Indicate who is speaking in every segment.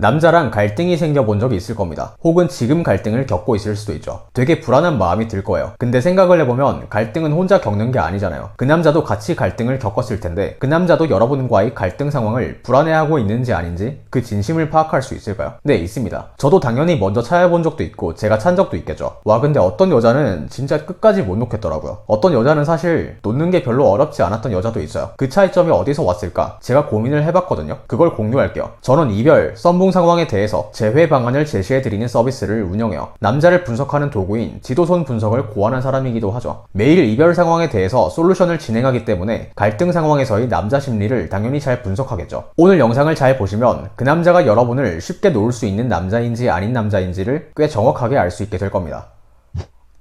Speaker 1: 남자랑 갈등이 생겨본 적이 있을 겁니다. 혹은 지금 갈등을 겪고 있을 수도 있죠. 되게 불안한 마음이 들 거예요. 근데 생각을 해보면 갈등은 혼자 겪는 게 아니잖아요. 그 남자도 같이 갈등을 겪었을 텐데 그 남자도 여러분과의 갈등 상황을 불안해하고 있는지 아닌지 그 진심을 파악할 수 있을까요? 네, 있습니다. 저도 당연히 먼저 차여본 적도 있고 제가 찬 적도 있겠죠. 와, 근데 어떤 여자는 진짜 끝까지 못 놓겠더라고요. 어떤 여자는 사실 놓는 게 별로 어렵지 않았던 여자도 있어요. 그 차이점이 어디서 왔을까? 제가 고민을 해봤거든요. 그걸 공유할게요. 저는 이별, 썸붕 상황에 대해서 재회 방안을 제시해드리는 서비스를 운영해요. 남자를 분석하는 도구인 지도손 분석을 고안한 사람이기도 하죠. 매일 이별 상황에 대해서 솔루션을 진행하기 때문에 갈등 상황에서의 남자 심리를 당연히 잘 분석하겠죠. 오늘 영상을 잘 보시면 그 남자가 여러분을 쉽게 놓을 수 있는 남자인지 아닌 남자인지를 꽤 정확하게 알 수 있게 될 겁니다.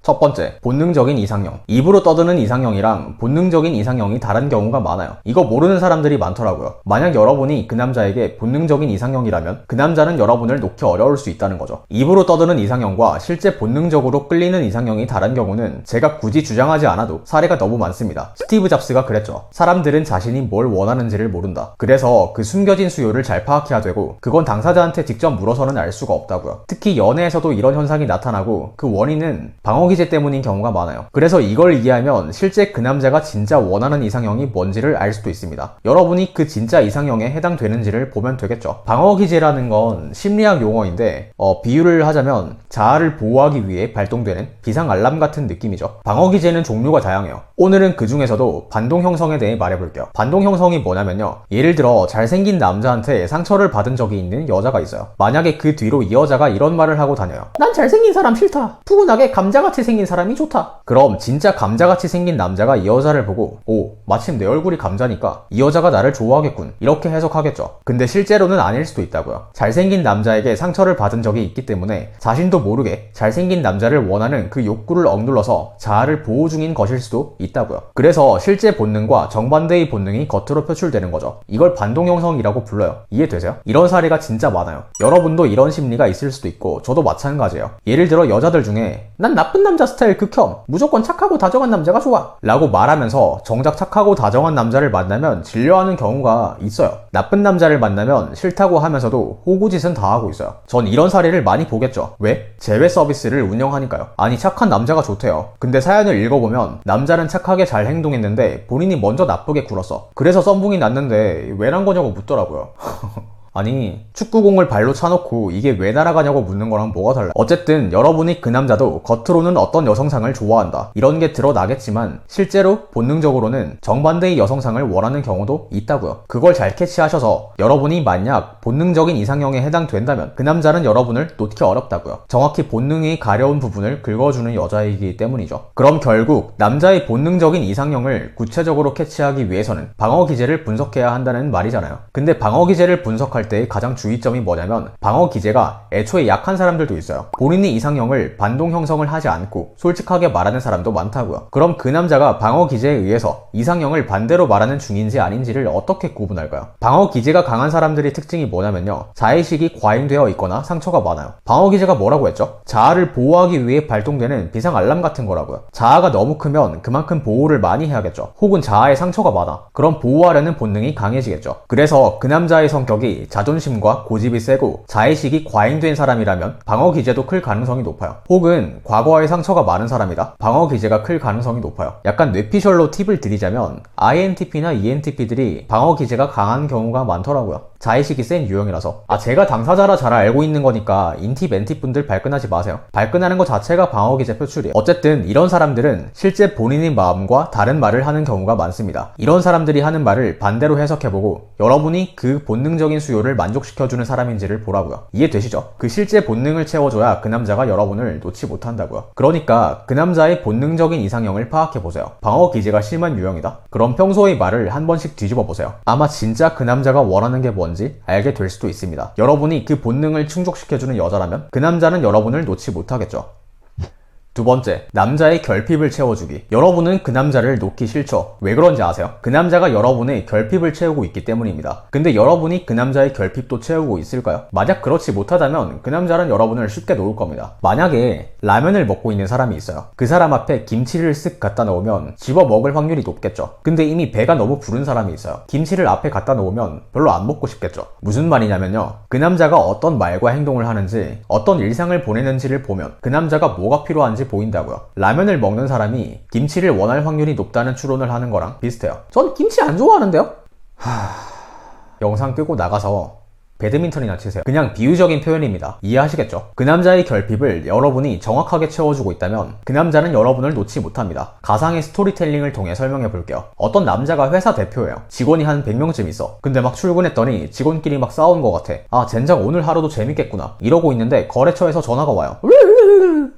Speaker 1: 첫 번째, 본능적인 이상형. 입으로 떠드는 이상형이랑 본능적인 이상형이 다른 경우가 많아요. 이거 모르는 사람들이 많더라고요. 만약 여러분이 그 남자에게 본능적인 이상형이라면 그 남자는 여러분을 놓기 어려울 수 있다는 거죠. 입으로 떠드는 이상형과 실제 본능적으로 끌리는 이상형이 다른 경우는 제가 굳이 주장하지 않아도 사례가 너무 많습니다. 스티브 잡스가 그랬죠. 사람들은 자신이 뭘 원하는지를 모른다. 그래서 그 숨겨진 수요를 잘 파악해야 되고 그건 당사자한테 직접 물어서는 알 수가 없다고요. 특히 연애에서도 이런 현상이 나타나고 그 원인은 방어기 기제 때문인 경우가 많아요. 그래서 이걸 이해하면 실제 그 남자가 진짜 원하는 이상형이 뭔지를 알 수도 있습니다. 여러분이 그 진짜 이상형에 해당되는지를 보면 되겠죠. 방어 기제라는 건 심리학 용어인데 어, 비유를 하자면 자아를 보호하기 위해 발동되는 비상 알람 같은 느낌이죠. 방어 기제는 종류가 다양해요. 오늘은 그 중에서도 반동 형성에 대해 말해볼게요. 반동 형성이 뭐냐면요. 예를 들어 잘생긴 남자한테 상처를 받은 적이 있는 여자가 있어요. 만약에 그 뒤로 이 여자가 이런 말을 하고 다녀요. 난 잘생긴 사람 싫다. 푸근하게 감자같이 생긴 사람이 좋다. 그럼 진짜 감자같이 생긴 남자가 이 여자를 보고 오 마침 내 얼굴이 감자니까 이 여자가 나를 좋아하겠군 이렇게 해석하겠죠. 근데 실제로는 아닐 수도 있다고요. 잘생긴 남자에게 상처를 받은 적이 있기 때문에 자신도 모르게 잘생긴 남자를 원하는 그 욕구를 억눌러서 자아를 보호 중인 것일 수도 있다고요. 그래서 실제 본능과 정반대의 본능이 겉으로 표출되는 거죠. 이걸 반동 형성이라고 불러요. 이해되세요? 이런 사례가 진짜 많아요. 여러분도 이런 심리가 있을 수도 있고 저도 마찬가지예요. 예를 들어 여자들 중에 난 나쁜 남자 스타일 극혐. 무조건 착하고 다정한 남자가 좋아. 라고 말하면서 정작 착하고 다정한 남자를 만나면 질려하는 경우가 있어요. 나쁜 남자를 만나면 싫다고 하면서도 호구짓은 다 하고 있어요. 전 이런 사례를 많이 보겠죠. 왜? 제외 서비스를 운영하니까요. 아니 착한 남자가 좋대요. 근데 사연을 읽어보면 남자는 착하게 잘 행동했는데 본인이 먼저 나쁘게 굴었어. 그래서 썸붕이 났는데 왜 난 거냐고 묻더라고요. 아니 축구공을 발로 차놓고 이게 왜 날아가냐고 묻는 거랑 뭐가 달라? 어쨌든 여러분이 그 남자도 겉으로는 어떤 여성상을 좋아한다. 이런 게 드러나겠지만 실제로 본능적으로는 정반대의 여성상을 원하는 경우도 있다고요. 그걸 잘 캐치하셔서 여러분이 만약 본능적인 이상형에 해당된다면 그 남자는 여러분을 놓기 어렵다고요. 정확히 본능이 가려운 부분을 긁어주는 여자이기 때문이죠. 그럼 결국 남자의 본능적인 이상형을 구체적으로 캐치하기 위해서는 방어 기제를 분석해야 한다는 말이잖아요. 근데 방어 기제를 분석할 때의 가장 주의점이 뭐냐면 방어 기제가 애초에 약한 사람들도 있어요. 본인이 이상형을 반동 형성을 하지 않고 솔직하게 말하는 사람도 많다고요. 그럼 그 남자가 방어 기제에 의해서 이상형을 반대로 말하는 중인지 아닌지를 어떻게 구분할까요? 방어 기제가 강한 사람들의 특징이 뭐냐면요. 자의식이 과잉되어 있거나 상처가 많아요. 방어 기제가 뭐라고 했죠? 자아를 보호하기 위해 발동되는 비상 알람 같은 거라고요. 자아가 너무 크면 그만큼 보호를 많이 해야겠죠. 혹은 자아에 상처가 많아. 그럼 보호하려는 본능이 강해지겠죠. 그래서 그 남자의 성격이 자존심과 고집이 세고 자의식이 과잉된 사람이라면 방어 기제도 클 가능성이 높아요. 혹은 과거의 상처가 많은 사람이다. 방어 기제가 클 가능성이 높아요. 약간 뇌피셜로 팁을 드리자면 INTP나 ENTP들이 방어 기제가 강한 경우가 많더라고요. 자의식이 센 유형이라서. 아 제가 당사자라 잘 알고 있는 거니까 인팁 엔팁 분들 발끈하지 마세요. 발끈하는 것 자체가 방어기제 표출이에요. 어쨌든 이런 사람들은 실제 본인의 마음과 다른 말을 하는 경우가 많습니다. 이런 사람들이 하는 말을 반대로 해석해보고 여러분이 그 본능적인 수요를 만족시켜주는 사람인지를 보라고요. 이해되시죠? 그 실제 본능을 채워줘야 그 남자가 여러분을 놓지 못한다고요. 그러니까 그 남자의 본능적인 이상형을 파악해보세요. 방어 기제가 심한 유형이다? 그럼 평소의 말을 한 번씩 뒤집어 보세요. 아마 진짜 그 남자가 원하는 게 뭔지 알게 될 수도 있습니다. 여러분이 그 본능을 충족시켜주는 여자라면 그 남자는 여러분을 놓지 못하겠죠. 두 번째, 남자의 결핍을 채워주기. 여러분은 그 남자를 놓기 싫죠. 왜 그런지 아세요? 그 남자가 여러분의 결핍을 채우고 있기 때문입니다. 근데 여러분이 그 남자의 결핍도 채우고 있을까요? 만약 그렇지 못하다면 그 남자는 여러분을 쉽게 놓을 겁니다. 만약에 라면을 먹고 있는 사람이 있어요. 그 사람 앞에 김치를 쓱 갖다 놓으면 집어 먹을 확률이 높겠죠. 근데 이미 배가 너무 부른 사람이 있어요. 김치를 앞에 갖다 놓으면 별로 안 먹고 싶겠죠. 무슨 말이냐면요. 그 남자가 어떤 말과 행동을 하는지, 어떤 일상을 보내는지를 보면 그 남자가 뭐가 필요한지 보인다고요. 라면을 먹는 사람이 김치를 원할 확률이 높다는 추론을 하는 거랑 비슷해요. 전 김치 안 좋아하는데요? 하... 영상 끄고 나가서 배드민턴이나 치세요. 그냥 비유적인 표현입니다. 이해하시겠죠? 그 남자의 결핍을 여러분이 정확하게 채워주고 있다면 그 남자는 여러분을 놓지 못합니다. 가상의 스토리텔링을 통해 설명해 볼게요. 어떤 남자가 회사 대표예요. 직원이 한 100명쯤 있어. 근데 막 출근했더니 직원끼리 막 싸운 것 같아. 아, 젠장 오늘 하루도 재밌겠구나. 이러고 있는데 거래처에서 전화가 와요.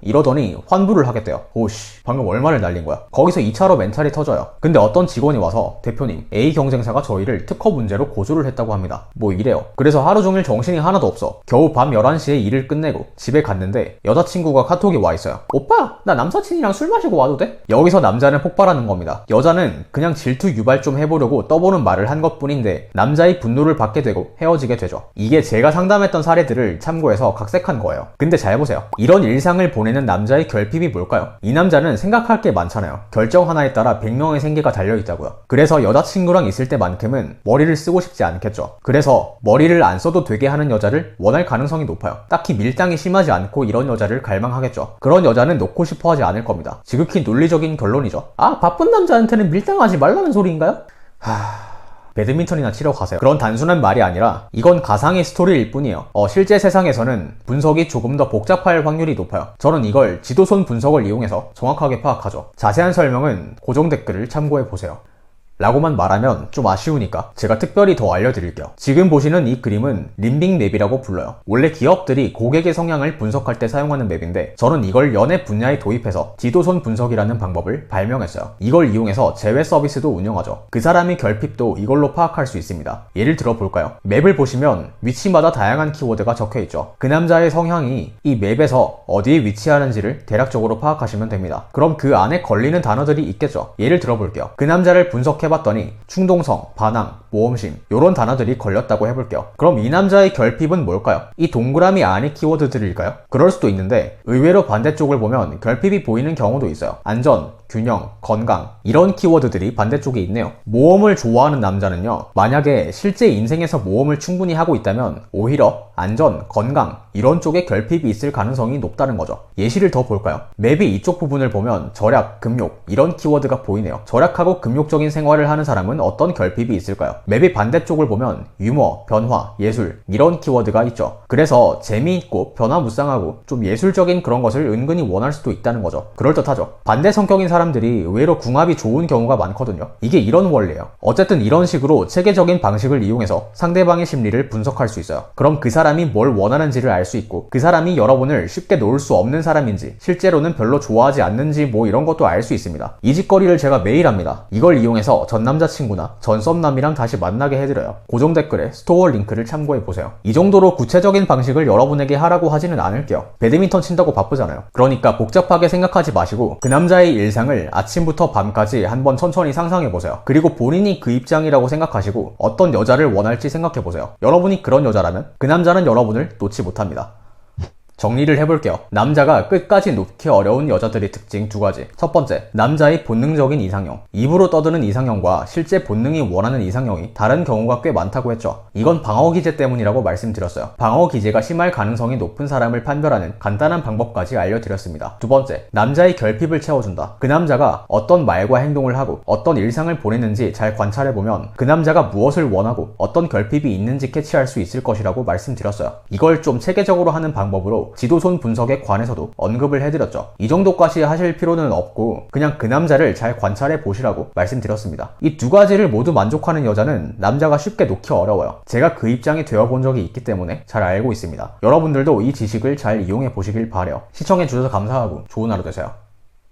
Speaker 1: 이러더니 환불을 하겠대요. 오씨, 방금 얼마를 날린 거야? 거기서 2차로 멘탈이 터져요. 근데 어떤 직원이 와서 대표님, A 경쟁사가 저희를 특허 문제로 고소를 했다고 합니다. 뭐 이래요. 그래서 하루 종일 정신이 하나도 없어. 겨우 밤 11시에 일을 끝내고 집에 갔는데 여자친구가 카톡이 와 있어요. 오빠, 나 남사친이랑 술 마시고 와도 돼? 여기서 남자는 폭발하는 겁니다. 여자는 그냥 질투 유발 좀 해보려고 떠보는 말을 한 것 뿐인데 남자의 분노를 받게 되고 헤어지게 되죠. 이게 제가 상담했던 사례들을 참고해서 각색한 거예요. 근데 잘 보세요. 이런 일상을 보내는 남자의 결핍이 뭘까요? 이 남자는 생각할 게 많잖아요. 결정 하나에 따라 100명의 생계가 달려있다고요. 그래서 여자친구랑 있을 때만큼은 머리를 쓰고 싶지 않겠죠. 그래서 머리를 안 써도 되게 하는 여자를 원할 가능성이 높아요. 딱히 밀당이 심하지 않고 이런 여자를 갈망하겠죠. 그런 여자는 놓고 싶어 하지 않을 겁니다. 지극히 논리적인 결론이죠. 아, 바쁜 남자한테는 밀당하지 말라는 소리인가요? 하... 배드민턴이나 치러 가세요. 그런 단순한 말이 아니라 이건 가상의 스토리일 뿐이에요. 어, 실제 세상에서는 분석이 조금 더 복잡할 확률이 높아요. 저는 이걸 지도손 분석을 이용해서 정확하게 파악하죠. 자세한 설명은 고정 댓글을 참고해 보세요. 라고만 말하면 좀 아쉬우니까 제가 특별히 더 알려드릴게요. 지금 보시는 이 그림은 림빙 맵이라고 불러요. 원래 기업들이 고객의 성향을 분석할 때 사용하는 맵인데 저는 이걸 연애 분야에 도입해서 지도손 분석이라는 방법을 발명했어요. 이걸 이용해서 제외 서비스도 운영하죠. 그 사람의 결핍도 이걸로 파악할 수 있습니다. 예를 들어 볼까요? 맵을 보시면 위치마다 다양한 키워드가 적혀 있죠. 그 남자의 성향이 이 맵에서 어디에 위치하는지를 대략적으로 파악하시면 됩니다. 그럼 그 안에 걸리는 단어들이 있겠죠. 예를 들어 볼게요. 그 남자를 분석해 해봤더니 충동성, 반항, 모험심 이런 단어들이 걸렸다고 해볼게요. 그럼 이 남자의 결핍은 뭘까요? 이 동그라미 안의 키워드들일까요? 그럴 수도 있는데 의외로 반대쪽을 보면 결핍이 보이는 경우도 있어요. 안전, 균형, 건강 이런 키워드들이 반대쪽에 있네요. 모험을 좋아하는 남자는요. 만약에 실제 인생에서 모험을 충분히 하고 있다면 오히려 안전, 건강 이런 쪽에 결핍이 있을 가능성이 높다는 거죠. 예시를 더 볼까요? 맵이 이쪽 부분을 보면 절약, 금욕 이런 키워드가 보이네요. 절약하고 금욕적인 생활을 하는 사람은 어떤 결핍이 있을까요? 맵의 반대쪽을 보면 유머, 변화, 예술 이런 키워드가 있죠. 그래서 재미있고 변화무쌍하고 좀 예술적인 그런 것을 은근히 원할 수도 있다는 거죠. 그럴듯하죠. 반대 성격인 사람 사람들이 의외로 궁합이 좋은 경우가 많거든요. 이게 이런 원리예요. 어쨌든 이런 식으로 체계적인 방식을 이용해서 상대방의 심리를 분석할 수 있어요. 그럼 그 사람이 뭘 원하는지를 알수 있고 그 사람이 여러분을 쉽게 놓을 수 없는 사람인지 실제로는 별로 좋아하지 않는지 뭐 이런 것도 알 수 있습니다. 이 짓거리를 제가 매일 합니다. 이걸 이용해서 전 남자친구나 전 썸남이랑 다시 만나게 해드려요. 고정 댓글에 스토어 링크를 참고해 보세요. 이 정도로 구체적인 방식을 여러분에게 하라고 하지는 않을게요. 배드민턴 친다고 바쁘잖아요. 그러니까 복잡하게 생각하지 마시고 그 남자의 일상을 일상을 아침부터 밤까지 한번 천천히 상상해 보세요. 그리고 본인이 그 입장이라고 생각하시고 어떤 여자를 원할지 생각해 보세요. 여러분이 그런 여자라면 그 남자는 여러분을 놓지 못합니다. 감사합니다. 정리를 해볼게요. 남자가 끝까지 놓기 어려운 여자들의 특징 두 가지. 첫 번째, 남자의 본능적인 이상형. 입으로 떠드는 이상형과 실제 본능이 원하는 이상형이 다른 경우가 꽤 많다고 했죠. 이건 방어 기제 때문이라고 말씀드렸어요. 방어 기제가 심할 가능성이 높은 사람을 판별하는 간단한 방법까지 알려드렸습니다. 두 번째, 남자의 결핍을 채워준다. 그 남자가 어떤 말과 행동을 하고 어떤 일상을 보내는지 잘 관찰해보면 그 남자가 무엇을 원하고 어떤 결핍이 있는지 캐치할 수 있을 것이라고 말씀드렸어요. 이걸 좀 체계적으로 하는 방법으 로 지도손 분석에 관해서도 언급을 해드렸죠. 이 정도까지 하실 필요는 없고 그냥 그 남자를 잘 관찰해 보시라고 말씀드렸습니다. 이 두 가지를 모두 만족하는 여자는 남자가 쉽게 놓기 어려워요. 제가 그 입장이 되어본 적이 있기 때문에 잘 알고 있습니다. 여러분들도 이 지식을 잘 이용해 보시길 바래요. 시청해 주셔서 감사하고 좋은 하루 되세요.